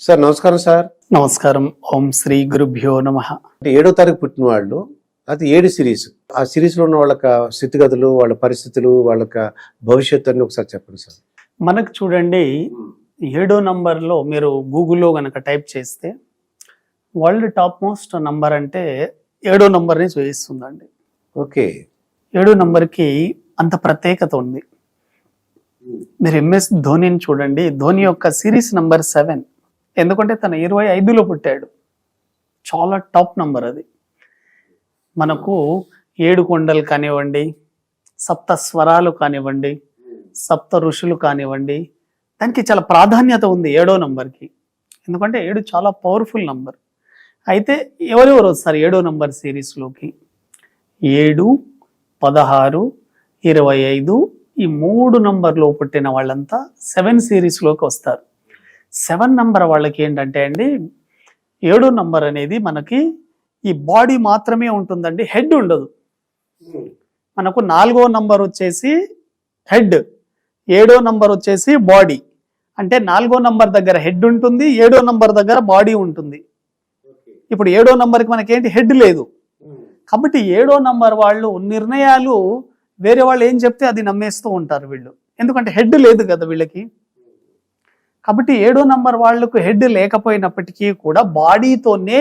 Sir నమస్కారం sir. నమస్కారం. ఓం శ్రీ గురుభ్యో నమ. ఏడో తారీఖు పుట్టిన వాళ్ళు అది ఏడు సిరీస్. ఆ సిరీస్లో ఉన్న వాళ్ళ స్థితిగతులు వాళ్ళ పరిస్థితులు వాళ్ళ భవిష్యత్తు అని ఒకసారి చెప్పండి సార్. మనకు చూడండి ఏడో నంబర్లో మీరు గూగుల్లో గనక టైప్ చేస్తే వరల్డ్ టాప్ మోస్ట్ నంబర్ అంటే ఏడో నంబర్ని చూపిస్తుందండి. ఓకే. ఏడో నంబర్కి అంత ప్రత్యేకత ఉంది. మీరు ఎంఎస్ ధోనిని చూడండి. ధోని యొక్క సిరీస్ నంబర్ సెవెన్. ఎందుకంటే తన ఇరవై ఐదులో పుట్టాడు. చాలా టాప్ నంబర్ అది. మనకు ఏడు కొండలు కానివ్వండి సప్త స్వరాలు కానివ్వండి సప్త ఋషులు కానివ్వండి దానికి చాలా ప్రాధాన్యత ఉంది ఏడో నంబర్కి. ఎందుకంటే ఏడు చాలా పవర్ఫుల్ నంబర్ అయితే ఎవరెవరు వస్తారు ఏడో నంబర్ సిరీస్లోకి? ఏడు పదహారు ఇరవై ఐదు ఈ మూడు నంబర్లో పుట్టిన వాళ్ళంతా సెవెన్ సిరీస్లోకి వస్తారు. సెవెన్ నంబర్ వాళ్ళకి ఏంటంటే అండి ఏడో నంబర్ అనేది మనకి ఈ బాడీ మాత్రమే ఉంటుందండి హెడ్ ఉండదు. మనకు నాలుగో నంబర్ వచ్చేసి హెడ్ ఏడో నంబర్ వచ్చేసి బాడీ. అంటే నాలుగో నంబర్ దగ్గర హెడ్ ఉంటుంది ఏడో నంబర్ దగ్గర బాడీ ఉంటుంది. ఇప్పుడు ఏడో నంబర్కి మనకేంటి హెడ్ లేదు. కాబట్టి ఏడో నంబర్ వాళ్ళు నిర్ణయాలు వేరే వాళ్ళు ఏం చెప్తే అది నమ్మేస్తూ ఉంటారు వీళ్ళు. ఎందుకంటే హెడ్ లేదు కదా వీళ్ళకి. కాబట్టి ఏడో నంబర్ వాళ్ళకు హెడ్ లేకపోయినప్పటికీ కూడా బాడీతోనే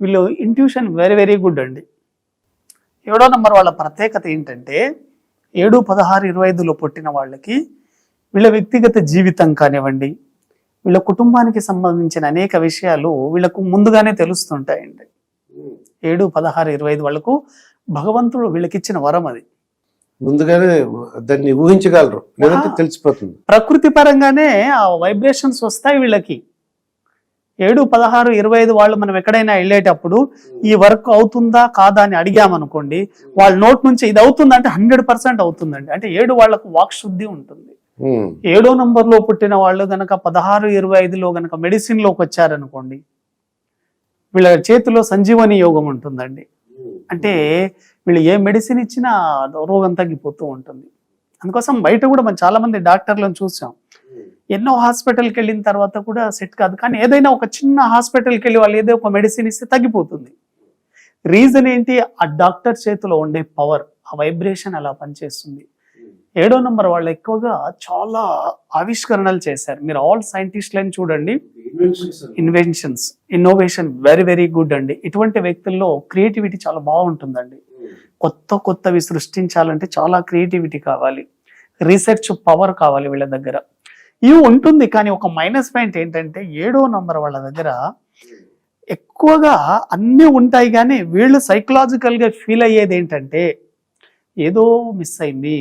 వీళ్ళు ఇంట్యూషన్ వెరీ వెరీ గుడ్ అండి. ఏడో నంబర్ వాళ్ళ ప్రత్యేకత ఏంటంటే ఏడు పదహారు ఇరవై ఐదులో పుట్టిన వాళ్ళకి వీళ్ళ వ్యక్తిగత జీవితం కానివ్వండి వీళ్ళ కుటుంబానికి సంబంధించిన అనేక విషయాలు వీళ్ళకు ముందుగానే తెలుస్తుంటాయండి. ఏడు పదహారు ఇరవై ఐదు వాళ్ళకు భగవంతుడు వీళ్ళకిచ్చిన వరం అది. ముందుగానే దాన్ని ఊహించగలరు. లేదంటే. తెలిసిపోతుంది. ప్రకృతి పరంగానే ఆ వైబ్రేషన్స్ వస్తాయి వీళ్ళకి. ఏడు పదహారు ఇరవై ఐదు వాళ్ళు మనం ఎక్కడైనా వెళ్ళేటప్పుడు ఈ వర్క్ అవుతుందా కాదా అని అడిగామనుకోండి వాళ్ళ నోట్ నుంచి ఇది అవుతుందంటే హండ్రెడ్ పర్సెంట్ అవుతుందండి. అంటే ఏడు వాళ్ళకు వాక్ శుద్ధి ఉంటుంది. ఏడో నంబర్లో పుట్టిన వాళ్ళు గనక పదహారు ఇరవై ఐదులో గనక మెడిసిన్లోకి వచ్చారనుకోండి వీళ్ళ చేతిలో సంజీవని యోగం ఉంటుందండి. అంటే వీళ్ళు ఏ మెడిసిన్ ఇచ్చినా రోగం తగ్గిపోతూ ఉంటుంది. అందుకోసం బయట కూడా మనం చాలామంది డాక్టర్లను చూసాం. ఎన్నో హాస్పిటల్కి వెళ్ళిన తర్వాత కూడా సెట్ కాదు. కానీ ఏదైనా ఒక చిన్న హాస్పిటల్కి వెళ్ళి వాళ్ళు ఏదో ఒక మెడిసిన్ ఇస్తే తగ్గిపోతుంది. రీజన్ ఏంటి? ఆ డాక్టర్ చేతిలో ఉండే పవర్ ఆ వైబ్రేషన్ అలా పనిచేస్తుంది. ఏడో నంబర్ వాళ్ళు ఎక్కువగా చాలా ఆవిష్కరణలు చేశారు. మీరు ఆల్ సైంటిస్ట్లని చూడండి. Inventions innovation very very good అండి. ఇటువంటి వ్యక్తుల్లో క్రియేటివిటీ చాలా బాగుంటుందండి. కొత్త కొత్తవి సృష్టించాలంటే చాలా క్రియేటివిటీ కావాలి. రీసెర్చ్ పవర్ కావాలి వీళ్ళ దగ్గర. ఇవి ఉంటుంది కానీ ఒక మైనస్ పాయింట్ ఏంటంటే ఏడో నంబర్ వాళ్ళ దగ్గర ఎక్కువగా అన్నీ ఉంటాయి కానీ వీళ్ళు సైకలాజికల్గా ఫీల్ అయ్యేది ఏంటంటే ఏదో మిస్ అయింది.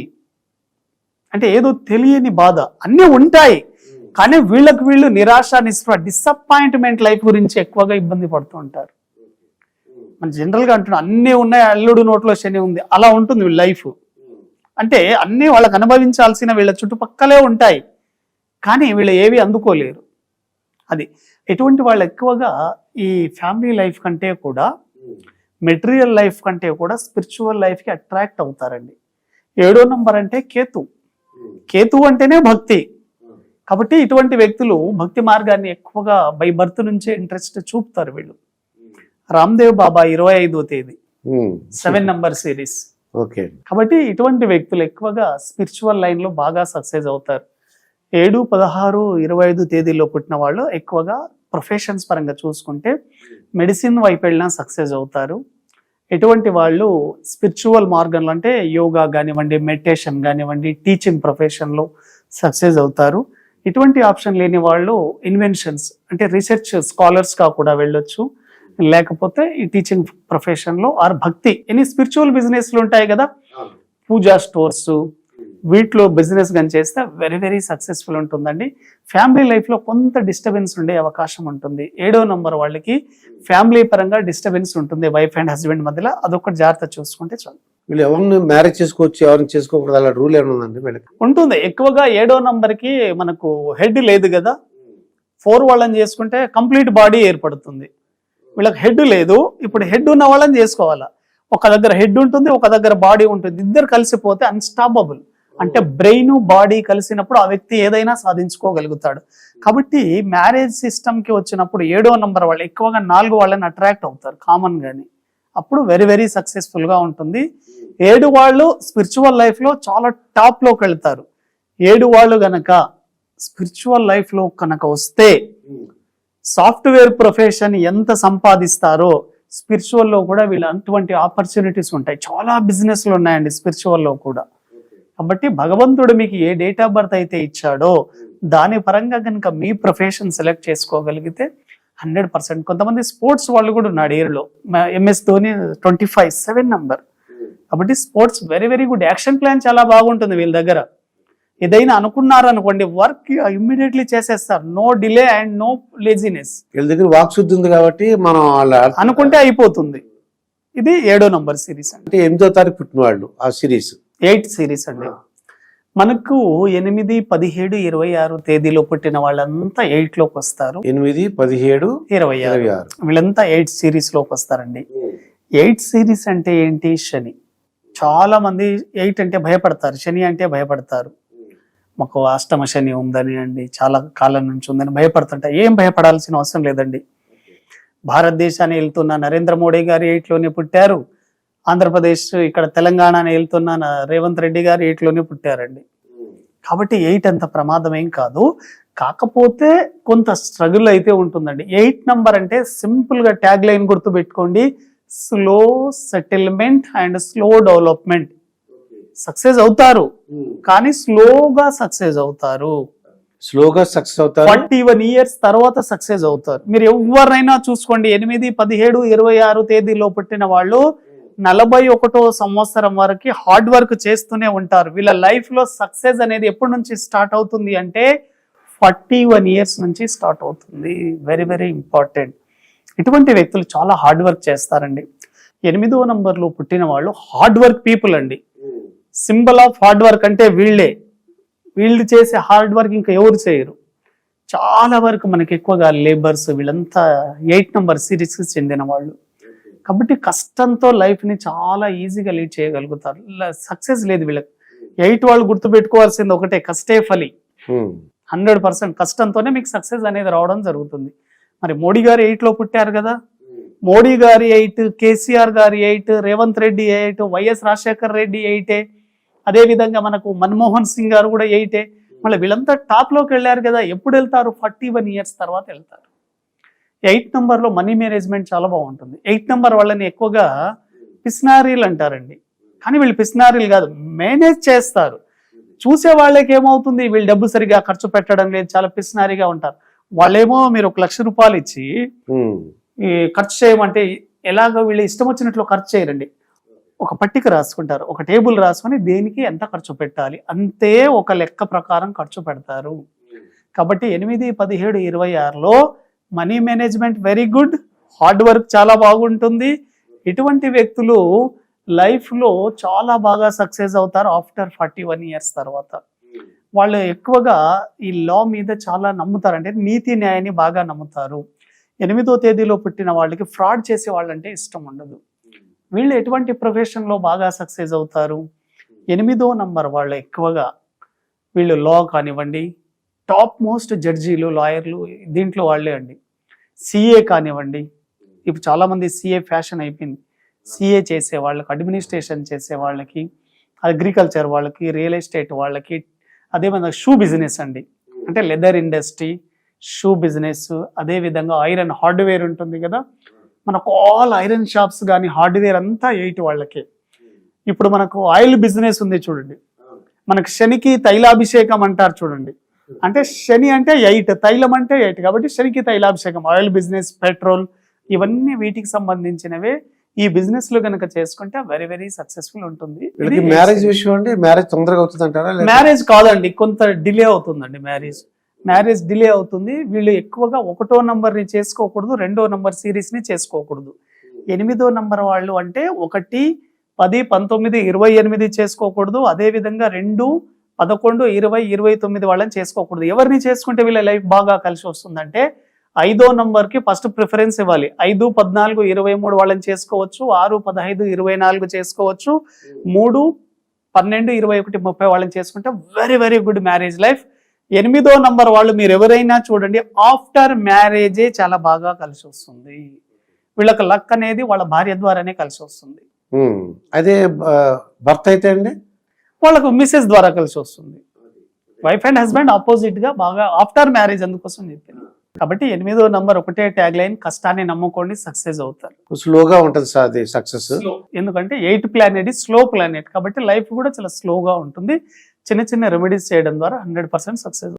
అంటే ఏదో తెలియని బాధ. అన్నీ ఉంటాయి. కానీ వీళ్ళకి వీళ్ళు నిరాశ నిస్పృహ డిసప్పాయింట్మెంట్ లైఫ్ గురించి ఎక్కువగా ఇబ్బంది పడుతూ ఉంటారు. మన జనరల్గా అంటున్నా అన్నీ ఉన్నాయి అల్లుడు నోట్లో శని ఉంది. అలా ఉంటుంది వీళ్ళ లైఫ్ అంటే అన్నీ వాళ్ళకి అనుభవించాల్సిన వీళ్ళ చుట్టుపక్కలే ఉంటాయి. కానీ వీళ్ళు ఏవి అందుకోలేరు. అది ఎటువంటి వాళ్ళు ఎక్కువగా ఈ ఫ్యామిలీ లైఫ్ కంటే కూడా మెటీరియల్ లైఫ్ కంటే కూడా స్పిరిచువల్ లైఫ్కి అట్రాక్ట్ అవుతారండి. ఏడో నంబర్ అంటే కేతు. కేతు అంటేనే భక్తి. కాబట్టి ఇటువంటి వ్యక్తులు భక్తి మార్గాన్ని ఎక్కువగా బై బర్త్ నుంచే ఇంట్రెస్ట్ చూపుతారు వీళ్ళు. రామ్దేవ్ బాబా ఇరవై ఐదో తేదీ. సెవెన్ నంబర్ సిరీస్ ఓకే కాబట్టి ఇటువంటి వ్యక్తులు ఎక్కువగా స్పిరిచువల్ లైన్లో బాగా సక్సెస్ అవుతారు. ఏడు పదహారు ఇరవై ఐదు తేదీలో పుట్టిన వాళ్ళు ఎక్కువగా ప్రొఫెషన్స్ పరంగా చూసుకుంటే మెడిసిన్ వైపు వెళ్ళినా సక్సెస్ అవుతారు. ఎటువంటి వాళ్ళు స్పిరిచువల్ మార్గంలో అంటే యోగా కానివ్వండి మెడిటేషన్ కానివ్వండి టీచింగ్ ప్రొఫెషన్లో సక్సెస్ అవుతారు. ఇటువంటి ఆప్షన్ లేని వాళ్ళు ఇన్వెన్షన్స్ అంటే రీసెర్చ్ స్కాలర్స్గా కూడా వెళ్ళొచ్చు. లేకపోతే ఈ టీచింగ్ ప్రొఫెషన్లో ఆర్ భక్తి. ఎన్ని స్పిరిచువల్ బిజినెస్లు ఉంటాయి కదా? పూజా స్టోర్స్ వీటిలో బిజినెస్ కానీ చేస్తే వెరీ వెరీ సక్సెస్ఫుల్ ఉంటుందండి. ఫ్యామిలీ లైఫ్లో కొంత డిస్టర్బెన్స్ ఉండే అవకాశం ఉంటుంది. ఏడో నంబర్ వాళ్ళకి ఫ్యామిలీ పరంగా డిస్టర్బెన్స్ ఉంటుంది వైఫ్ అండ్ హస్బెండ్ మధ్యలో. అదొకటి జాగ్రత్త చూసుకుంటే చాలు. వీళ్ళు ఎవరిని మ్యారేజ్ చేసుకోవచ్చు ఎవరిని చేసుకోకూడదు అలా రూల్ ఏమైనా వీళ్ళకి? ఉంటుంది. ఎక్కువగా ఏడో నంబర్కి మనకు హెడ్ లేదు కదా. ఫోర్ వాళ్ళని చేసుకుంటే కంప్లీట్ బాడీ ఏర్పడుతుంది. వీళ్ళకి హెడ్ లేదు. ఇప్పుడు హెడ్ ఉన్న వాళ్ళని చేసుకోవాలా? ఒక దగ్గర హెడ్ ఉంటుంది ఒక దగ్గర బాడీ ఉంటుంది. ఇద్దరు కలిసిపోతే అన్స్టాపబుల్ అంటే బ్రెయిన్ బాడీ కలిసినప్పుడు ఆ వ్యక్తి ఏదైనా సాధించుకోగలుగుతాడు. కాబట్టి మ్యారేజ్ సిస్టమ్కి వచ్చినప్పుడు ఏడో నంబర్ వాళ్ళు ఎక్కువగా నాలుగు వాళ్ళని అట్రాక్ట్ అవుతారు కామన్ గాని. అప్పుడు వెరీ వెరీ సక్సెస్ఫుల్గా ఉంటుంది. ఏడు వాళ్ళు స్పిరిచువల్ లైఫ్లో చాలా టాప్లోకి వెళ్తారు. ఏడు వాళ్ళు గనక స్పిరిచువల్ లైఫ్లో కనుక వస్తే సాఫ్ట్వేర్ ప్రొఫెషన్ ఎంత సంపాదిస్తారో స్పిరిచువల్లో కూడా వీళ్ళు అటువంటి ఆపర్చునిటీస్ ఉంటాయి. చాలా బిజినెస్లు ఉన్నాయండి స్పిరిచువల్లో కూడా. కాబట్టి భగవంతుడు మీకు ఏ డేట్ ఆఫ్ బర్త్ అయితే ఇచ్చాడో దాని పరంగా కనుక మీ ప్రొఫెషన్ సెలెక్ట్ చేసుకోగలిగితే హండ్రెడ్ పర్సెంట్. కొంతమంది స్పోర్ట్స్ వాళ్ళు కూడా ఉన్నాడు ఇయర్లో MS Dhoni twenty five seven number. కాబట్టి sports very very good. Action plan చాలా బాగుంటుంది వీళ్ళ దగ్గర. ఏదైనా అనుకున్నారు అనుకోండి వర్క్ ఇమ్మీడియట్లీ చేసేస్తారు. No delay and no laziness. వీళ్ళ దగ్గర వాక్ శుద్ధి ఉంది కాబట్టి మనం వాళ్ళ అనుకుంటే అయిపోతుంది. ఇది ఏడో నంబర్ సిరీస్ అండి. అంటే ఎనిమిదో తారీఖు పుట్టిన వాళ్ళు ఆ సిరీస్. ఎయిట్ సిరీస్ అండి. మనకు ఎనిమిది పదిహేడు ఇరవై ఆరు తేదీలో పుట్టిన వాళ్ళంతా ఎయిట్లోకి వస్తారు. ఎనిమిది పదిహేడు ఇరవై ఆరు. వీళ్ళంతా ఎయిట్ సిరీస్లోకి వస్తారండి ఎయిట్ సిరీస్ అంటే ఏంటి? శని. చాలా మంది ఎయిట్ అంటే భయపడతారు. శని అంటే భయపడతారు. మాకు అష్టమ శని ఉందని అండి. చాలా కాలం నుంచి ఉందని భయపడుతుంటా. ఏం భయపడాల్సిన అవసరం లేదండి. భారతదేశాన్ని వెళ్తున్న నరేంద్ర మోడీ గారు ఎయిట్లోనే పుట్టారు. ఆంధ్రప్రదేశ్ ఇక్కడ తెలంగాణని వెళ్తున్న రేవంత్ రెడ్డి గారు ఎయిట్లోనే పుట్టారండి. కాబట్టి ఎయిట్ అంత ప్రమాదం ఏం కాదు. కాకపోతే కొంత స్ట్రగుల్ అయితే ఉంటుందండి. ఎయిట్ నంబర్ అంటే సింపుల్గా ట్యాగ్ లైన్ గుర్తు పెట్టుకోండి slow settlement and slow development. Success అవుతారు. కానీ స్లోగా సక్సెస్ అవుతారు. స్లోగా సక్సెస్ అవుతారు. ఫార్టీ వన్ ఇయర్స్ తర్వాత సక్సెస్ అవుతారు. మీరు ఎవరినైనా చూసుకోండి ఎనిమిది పదిహేడు ఇరవై ఆరు తేదీలో పుట్టిన వాళ్ళు నలభై ఒకటో సంవత్సరం వరకు హార్డ్ వర్క్ చేస్తూనే ఉంటారు. వీళ్ళ లైఫ్లో సక్సెస్ అనేది ఎప్పటి నుంచి స్టార్ట్ అవుతుంది అంటే ఫార్టీ వన్ ఇయర్స్ నుంచి స్టార్ట్ అవుతుంది. Very very important. ఇటువంటి వ్యక్తులు చాలా హార్డ్ వర్క్ చేస్తారండి. ఎనిమిదో నంబర్లో పుట్టిన వాళ్ళు హార్డ్ వర్క్ పీపుల్ అండి. సింబల్ ఆఫ్ హార్డ్ వర్క్ అంటే వీళ్ళే. వీళ్ళు చేసే హార్డ్ వర్క్ ఇంకా ఎవరు చేయరు. చాలా వరకు మనకి ఎక్కువగా లేబర్స్ వీళ్ళంతా ఎయిట్ నంబర్ సిరీస్కి చెందిన వాళ్ళు. కాబట్టి కష్టంతో లైఫ్ని చాలా ఈజీగా లీడ్ చేయగలుగుతారు. సక్సెస్ లేదు వీళ్ళకి. ఎయిట్ వాళ్ళు గుర్తుపెట్టుకోవాల్సింది ఒకటే కష్టే ఫలి. హండ్రెడ్ పర్సెంట్ కష్టంతోనే మీకు సక్సెస్ అనేది రావడం జరుగుతుంది. మరి మోడీ గారు ఎయిట్లో పుట్టారు కదా. మోడీ గారి ఎయిట్ కేసీఆర్ గారి eight Revanth Reddy eight YS Rajasekhar Reddy ఎయిటే. అదే విధంగా మనకు మన్మోహన్ సింగ్ గారు కూడా ఎయిటే. మళ్ళీ వీళ్ళంతా టాప్లోకి వెళ్ళారు కదా ఎప్పుడు వెళ్తారు? ఫార్టీ వన్ ఇయర్స్ తర్వాత వెళ్తారు. ఎయిట్లో మనీ మేనేజ్మెంట్ చాలా బాగుంటుంది. ఎయిట్ నెంబర్ వాళ్ళని ఎక్కువగా పిస్నారీలు అంటారండి. కానీ వీళ్ళు పిస్నారీలు కాదు మేనేజ్ చేస్తారు. చూసే వాళ్ళకి ఏమవుతుంది? వీళ్ళు డబ్బు సరిగా ఖర్చు పెట్టడం లేదు చాలా పిస్నారీగా ఉంటారు. వాళ్ళేమో మీరు ఒక లక్ష రూపాయలు ఇచ్చి ఖర్చు చేయమంటే ఎలాగో వీళ్ళు ఇష్టం వచ్చినట్లు ఖర్చు చేయరండి. ఒక పట్టిక రాసుకుంటారు. ఒక టేబుల్ రాసుకొని దేనికి ఎంత ఖర్చు పెట్టాలి? అంతే ఒక లెక్క ప్రకారం ఖర్చు పెడతారు. కాబట్టి ఎనిమిది పదిహేడు ఇరవై ఆరులో money management very good. Hard work చాలా బాగుంటుంది. ఇటువంటి వ్యక్తులు లైఫ్లో చాలా బాగా సక్సెస్ అవుతారు ఆఫ్టర్ ఫార్టీ వన్ ఇయర్స్ తర్వాత. వాళ్ళు ఎక్కువగా ఈ లా మీద చాలా నమ్ముతారు. అంటే నీతి న్యాయాన్ని బాగా నమ్ముతారు. ఎనిమిదో తేదీలో పుట్టిన వాళ్ళకి ఫ్రాడ్ చేసే వాళ్ళంటే ఇష్టం ఉండదు. వీళ్ళు ఎటువంటి ప్రొఫెషన్లో బాగా సక్సెస్ అవుతారు? ఎనిమిదో నంబర్ వాళ్ళు ఎక్కువగా వీళ్ళు లా కానివ్వండి టాప్ మోస్ట్ జడ్జీలు లాయర్లు దీంట్లో వాళ్ళే అండి. సిఏ కానివ్వండి ఇప్పుడు చాలామంది సిఏ ఫ్యాషన్ అయిపోయింది. సిఏ చేసే వాళ్ళకి అడ్మినిస్ట్రేషన్ చేసే వాళ్ళకి అగ్రికల్చర్ వాళ్ళకి రియల్ ఎస్టేట్ వాళ్ళకి అదేవిధంగా షూ బిజినెస్ అండి. అంటే లెదర్ ఇండస్ట్రీ షూ బిజినెస్ అదే విధంగా ఐరన్ హార్డ్వేర్ ఉంటుంది కదా మనకు ఆల్ ఐరన్ షాప్స్ కానీ హార్డ్వేర్ అంతా ఎయిట్ వాళ్ళకే. ఇప్పుడు మనకు ఆయిల్ బిజినెస్ ఉంది చూడండి. మనకు శనికి తైలాభిషేకం అంటారు చూడండి. అంటే శని అంటే ఎయిట్ తైలం అంటే ఎయిట్ కాబట్టి శనికి తైలాభిషేకం ఆయిల్ బిజినెస్ పెట్రోల్ ఇవన్నీ వీటికి సంబంధించినవే. ఈ బిజినెస్లో కనుక చేసుకుంటే వెరీ వెరీ సక్సెస్ఫుల్ ఉంటుంది. మ్యారేజ్ విషయం అండి మ్యారేజ్ తొందరగా అవుతుంది అంటారా? మ్యారేజ్ కాదండి కొంత డిలే అవుతుందండి మ్యారేజ్ మ్యారేజ్ డిలే అవుతుంది. వీళ్ళు ఎక్కువగా ఒకటో నంబర్ని చేసుకోకూడదు రెండో నంబర్ సిరీస్ని చేసుకోకూడదు. ఎనిమిదో నంబర్ వాళ్ళు అంటే ఒకటి పది పంతొమ్మిది ఇరవై ఎనిమిది చేసుకోకూడదు. అదే విధంగా రెండు పదకొండు ఇరవై ఇరవై తొమ్మిది వాళ్ళని చేసుకోకూడదు. ఎవరిని చేసుకుంటే వీళ్ళ లైఫ్ బాగా కలిసి వస్తుందంటే ఐదో నంబర్కి ఫస్ట్ ప్రిఫరెన్స్ ఇవ్వాలి. ఐదు పద్నాలుగు ఇరవై మూడు వాళ్ళని చేసుకోవచ్చు. ఆరు పదహైదు ఇరవై నాలుగు చేసుకోవచ్చు. మూడు పన్నెండు ఇరవై ఒకటి ముప్పై వాళ్ళని చేసుకుంటే very very good marriage life ఎనిమిదో నంబర్ వాళ్ళు మీరు ఎవరైనా చూడండి ఆఫ్టర్ మ్యారేజే చాలా బాగా కలిసి వస్తుంది వీళ్ళకి లక్ అనేది వాళ్ళ భార్య ద్వారానే కలిసి వస్తుంది. అదే భర్త అయితే అండి? వాళ్ళకు మిస్సెస్ ద్వారా కలిసి వస్తుంది వైఫ్ అండ్ హస్బెండ్ ఆపోజిట్గా బాగా ఆఫ్టర్ మ్యారేజ్ అందుకోసం చెప్పింది. కాబట్టి ఎనిమిదో నంబర్ ఒకటే ట్యాగ్ లైన్ కష్టాన్ని నమ్ముకోండి సక్సెస్ అవుతారు. స్లోగా ఉంటుంది సార్ అది సక్సెస్. ఎందుకంటే ఎయిట్ ప్లానెట్ స్లో ప్లానెట్. కాబట్టి లైఫ్ కూడా చాలా స్లోగా ఉంటుంది. చిన్న చిన్న రెమెడీస్ చేయడం ద్వారా హండ్రెడ్ పర్సెంట్ సక్సెస్